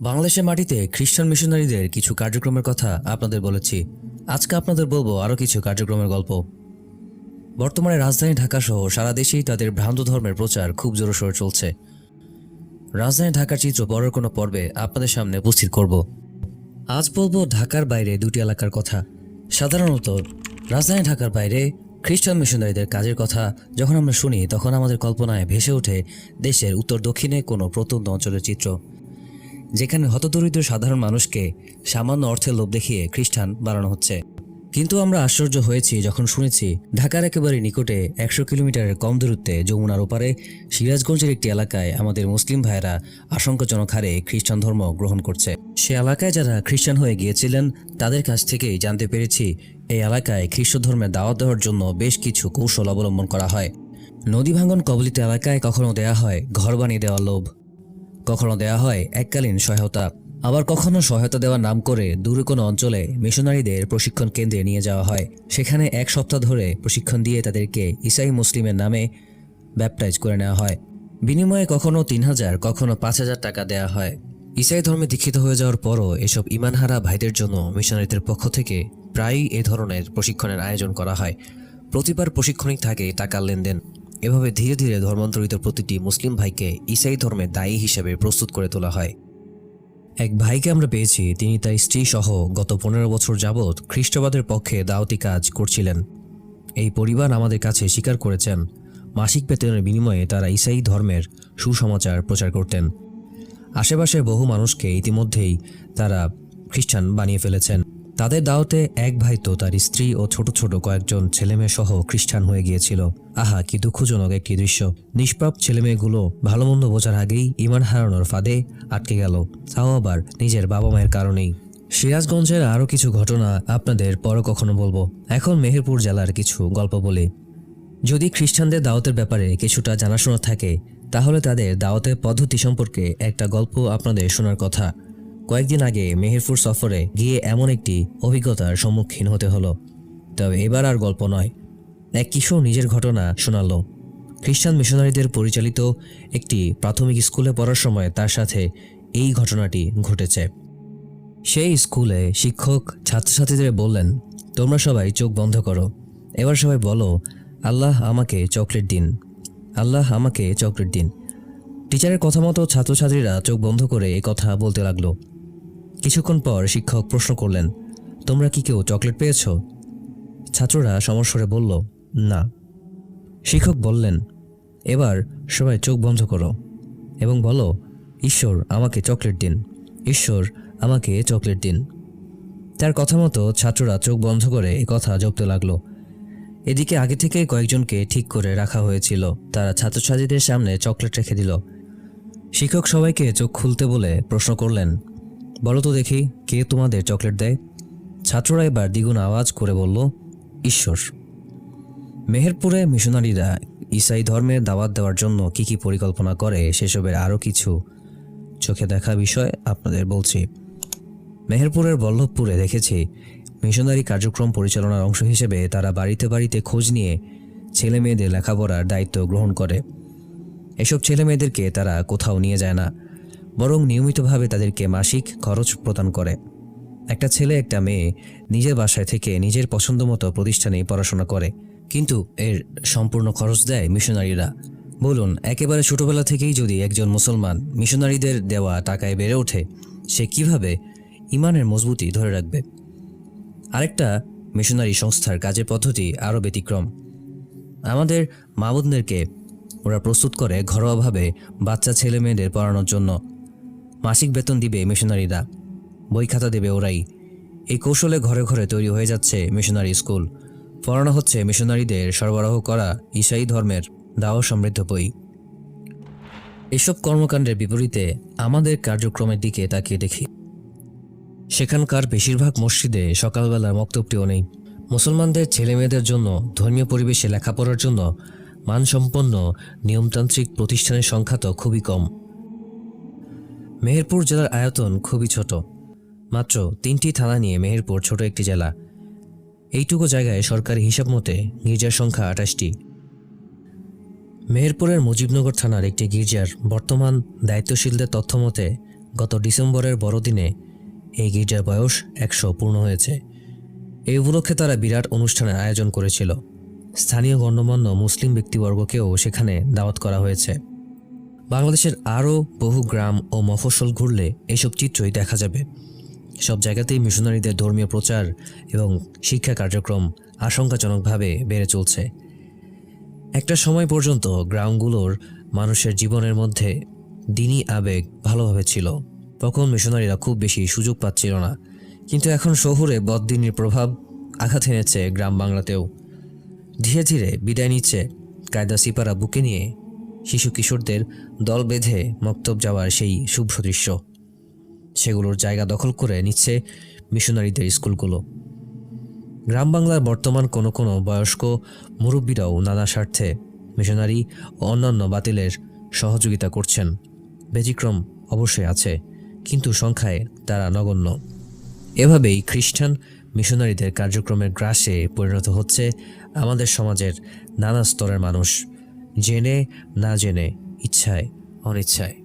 বাংলাদেশের মাটিতে খ্রিস্টান মিশনারিদের কিছু কার্যক্রমের কথা আপনাদের বলেছি। আজকে আপনাদের বলব আরও কিছু কার্যক্রমের গল্প। বর্তমানে রাজধানী ঢাকা সহ সারা দেশেই তাদের ভ্রান্ত ধর্মের প্রচার খুব জোরসোর চলছে। রাজধানী ঢাকার চিত্র পরের কোনো পর্বে আপনাদের সামনে উপস্থিত করব। আজ বলব ঢাকার বাইরে দুটি এলাকার কথা। সাধারণত রাজধানী ঢাকার বাইরে খ্রিস্টান মিশনারিদের কাজের কথা যখন আমরা শুনি, তখন আমাদের কল্পনায় ভেসে ওঠে দেশের উত্তর দক্ষিণে কোনো প্রত্যন্ত অঞ্চলের চিত্র। যেখানে হতদরিদ্র সাধারণ মানুষকে সামান্য অর্থের লোভ দেখিয়ে খ্রিস্টান বানানো হচ্ছে। কিন্তু আমরা আশ্চর্য হয়েছি যখন শুনেছি ঢাকার একেবারে নিকটে একশো কিলোমিটারের কম দূরত্বে যমুনার ওপারে সিরাজগঞ্জের একটি এলাকায় আমাদের মুসলিম ভাইয়েরা আশঙ্কাজনক হারে খ্রিস্টান ধর্ম গ্রহণ করছে। সে এলাকায় যারা খ্রিস্টান হয়ে গিয়েছিলেন, তাদের কাছ থেকেই জানতে পেরেছি এই এলাকায় খ্রিস্ট ধর্মের দাওয়াত দেওয়ার জন্য বেশ কিছু কৌশল অবলম্বন করা হয়। নদী ভাঙ্গন কবলিত এলাকায় কখনো দেয়া হয় ঘর বানিয়ে দেওয়ার লোভ। কখনো দেয়া হয় এককালীন সহায়তা। আবার কখনো সহায়তা দেওয়ার নাম করে দূরে কোনো অঞ্চলে মিশনারিদের প্রশিক্ষণ কেন্দ্রে নিয়ে যাওয়া হয়। সেখানে এক সপ্তাহ ধরে প্রশিক্ষণ দিয়ে তাদেরকে ইসাই মুসলিমের নামে ব্যাপটাইজ করে নেওয়া হয়। বিনিময়ে কখনো তিন হাজার, কখনো পাঁচ হাজার টাকা দেওয়া হয়। ইসাই ধর্মে দীক্ষিত হয়ে যাওয়ার পরও এসব ইমানহারা ভাইদের জন্য মিশনারিদের পক্ষ থেকে প্রায়ই এ ধরনের প্রশিক্ষণের আয়োজন করা হয়। প্রতিবার প্রশিক্ষণই থাকে টাকার লেনদেন। এভাবে ধীরে ধীরে ধর্মান্তরিত প্রতিটি মুসলিম ভাইকে ইসাই ধর্মের দায়ী হিসেবে প্রস্তুত করে তোলা হয়। এক ভাইকে আমরা পেয়েছি, তিনি তার স্ত্রী সহ গত পনেরো বছর যাবৎ খ্রিস্টবাদের পক্ষে দাওতি কাজ করছিলেন। এই পরিবার আমাদের কাছে স্বীকার করেছেন, মাসিক বেতনের বিনিময়ে তারা ইসাই ধর্মের সুসমাচার প্রচার করতেন। আশেপাশের বহু মানুষকে ইতিমধ্যেই তারা খ্রিস্টান বানিয়ে ফেলেছেন। তাদের দাওয়াতে এক ভাই তো তার স্ত্রী ও ছোট ছোট কয়েকজন ছেলেমেয়ে সহ খ্রিস্টান হয়ে গিয়েছিল। আহা, কি দুঃখজনক একটি দৃশ্য। নিষ্পাপ ছেলেমেয়েগুলো ভালো মন্দ বোঝার আগেই ইমান হারানোর ফাঁদে আটকে গেল। তাও আবার নিজের বাবা মায়ের কারণেই। সিরাজগঞ্জের আরও কিছু ঘটনা আপনাদের পরে কখনো বলব। এখন মেহেরপুর জেলার কিছু গল্প বলি। যদি খ্রিস্টানদের দাওয়াতের ব্যাপারে কিছুটা জানাশোনা থাকে, তাহলে তাদের দাওয়াতের পদ্ধতি সম্পর্কে একটা গল্প আপনাদের শোনার কথা। কয়েকদিন আগে মেহেরপুর সফরে গিয়ে এমন একটি অভিজ্ঞতার সম্মুখীন হতে হলো। তবে এবার আর গল্প নয়। এক কিশোর নিজের ঘটনা শোনালো। খ্রিস্টান মিশনারিদের পরিচালিত একটি প্রাথমিক স্কুলে পড়ার সময় তার সাথে এই ঘটনাটি ঘটেছে। সেই স্কুলে শিক্ষক ছাত্রছাত্রীদের বললেন, তোমরা সবাই চোখ বন্ধ করো। এবার সবাই বলো, আল্লাহ আমাকে চকলেট দিন। আল্লাহ আমাকে চকলেট দিন। টিচারের কথা মতো ছাত্রছাত্রীরা চোখ বন্ধ করে এ কথা বলতে লাগল। কিছুক্ষণ পর শিক্ষক প্রশ্ন করলেন, তোমরা কি কেউ চকলেট পেয়েছ? ছাত্ররা সমস্বরে বলল, না। শিক্ষক বললেন, এবার সবাই চোখ বন্ধ করো এবং বলো, ঈশ্বর আমাকে চকলেট দিন, ঈশ্বর আমাকে চকলেট দিন। তার কথা মতো ছাত্ররা চোখ বন্ধ করে এ কথা জপতে লাগল। এদিকে আগে থেকে কয়েকজনকে ঠিক করে রাখা হয়েছিল। তারা ছাত্রছাত্রীদের সামনে চকলেট রেখে দিল। শিক্ষক সবাইকে চোখ খুলতে বলে প্রশ্ন করলেন বলো তো দেখি কে তোমাদের চকলেট দেয়? ছাত্ররা এবার দ্বিগুণ আওয়াজ করে বলল, ঈশ্বর। মেহেরপুরে মিশনারিরা ইসাই ধর্মের দাওয়াত দেওয়ার জন্য কি কি পরিকল্পনা করে সেসবের আরও কিছু চোখে দেখা বিষয় আপনাদের বলছি। মেহেরপুরের বল্লভপুরে দেখেছি মিশনারি কার্যক্রম পরিচালনার অংশ হিসেবে তারা বাড়িতে বাড়িতে খোঁজ নিয়ে ছেলে মেয়েদের লেখাপড়ার দায়িত্ব গ্রহণ করে। এসব ছেলে মেয়েদেরকে তারা কোথাও নিয়ে যায় না। বরং নিয়মিতভাবে তাদেরকে মাসিক খরচ প্রদান করে। একটা ছেলে, একটা মেয়ে নিজের বাসায় থেকে নিজের পছন্দ মতো প্রতিষ্ঠানে পড়াশোনা করে। কিন্তু এর সম্পূর্ণ খরচ দেয় মিশনারিরা। বলুন, একেবারে ছোটবেলা থেকেই যদি একজন মুসলমান মিশনারিদের দেওয়া টাকায় বেড়ে ওঠে, সে কীভাবে ইমানের মজবুতি ধরে রাখবে? আরেকটা মিশনারি সংস্থার কাজের পদ্ধতি আরও ব্যতিক্রম। আমাদের মাবুদদেরকে ওরা প্রস্তুত করে ঘরোয়াভাবে বাচ্চা ছেলে মেয়েদের পড়ানোর জন্য। মাসিক বেতন দিবে মিশনারিরা। বই খাতা দেবে ওরাই। এই কৌশলে ঘরে ঘরে তৈরি হয়ে যাচ্ছে মিশনারি স্কুল। পড়ানো হচ্ছে মিশনারিদের সরবরাহ করা ইসাই ধর্মের দাও সমৃদ্ধ বই। এসব কর্মকাণ্ডের বিপরীতে আমাদের কার্যক্রমের দিকে তাকিয়ে দেখি। সেখানকার বেশিরভাগ মসজিদে সকালবেলার মক্তবটিও নেই। মুসলমানদের ছেলেমেয়েদের জন্য, ধর্মীয় পরিবেশে লেখাপড়ার জন্য মানসম্পন্ন নিয়মতান্ত্রিক প্রতিষ্ঠানের সংখ্যা তো খুবই কম। মেহেরপুর জেলার আয়তন খুবই ছোট। মাত্র তিনটি থানা নিয়ে মেহেরপুর ছোট একটি জেলা। এইটুকু জায়গায় সরকারি হিসাব মতে গির্জার সংখ্যা আঠাশটি। মেহেরপুরের মুজিবনগর থানার একটি গির্জার বর্তমান দায়িত্বশীলদের তথ্য মতে, গত ডিসেম্বরের বড়দিনে এই গির্জার বয়স একশো পূর্ণ হয়েছে। এই উপলক্ষে তারা বিরাট অনুষ্ঠানের আয়োজন করেছিল। স্থানীয় গণ্যমান্য মুসলিম ব্যক্তিবর্গকেও সেখানে দাওয়াত করা হয়েছে। বাংলাদেশের আরও বহু গ্রাম ও মফস্বল ঘুরলে এসব চিত্রই দেখা যাবে। সব জায়গাতেই মিশনারিদের ধর্মীয় প্রচার এবং শিক্ষা কার্যক্রম আশঙ্কাজনকভাবে বেড়ে চলছে। একটা সময় পর্যন্ত গ্রামগুলোর মানুষের জীবনের মধ্যে দিনই আবেগ ভালোভাবে ছিল। তখন মিশনারিরা খুব বেশি সুযোগ পাচ্ছিল না। কিন্তু এখন শহুরে বদদিনীর প্রভাব আঘাত এনেছে গ্রাম বাংলাতেও। ধীরে ধীরে বিদায় নিচ্ছে কায়দা সিপারা বুকে নিয়ে শিশু কিশোরদের দল বেঁধে মক্তব যাওয়ার সেই শুভ্র দৃশ্য। সেগুলোর জায়গা দখল করে নিচ্ছে মিশনারিদের স্কুলগুলো। গ্রাম বাংলার বর্তমান কোনো কোনো বয়স্ক মুরব্বীরাও নানা স্বার্থে মিশনারি ও অন্যান্য বাতিলের সহযোগিতা করছেন। ব্যতিক্রম অবশ্যই আছে, কিন্তু সংখ্যায় তারা নগণ্য। এভাবেই খ্রিস্টান মিশনারিদের কার্যক্রমের গ্রাসে পরিণত হচ্ছে আমাদের সমাজের নানা স্তরের মানুষ। জেনে না জেনে ইচ্ছায় অনিচ্ছায়।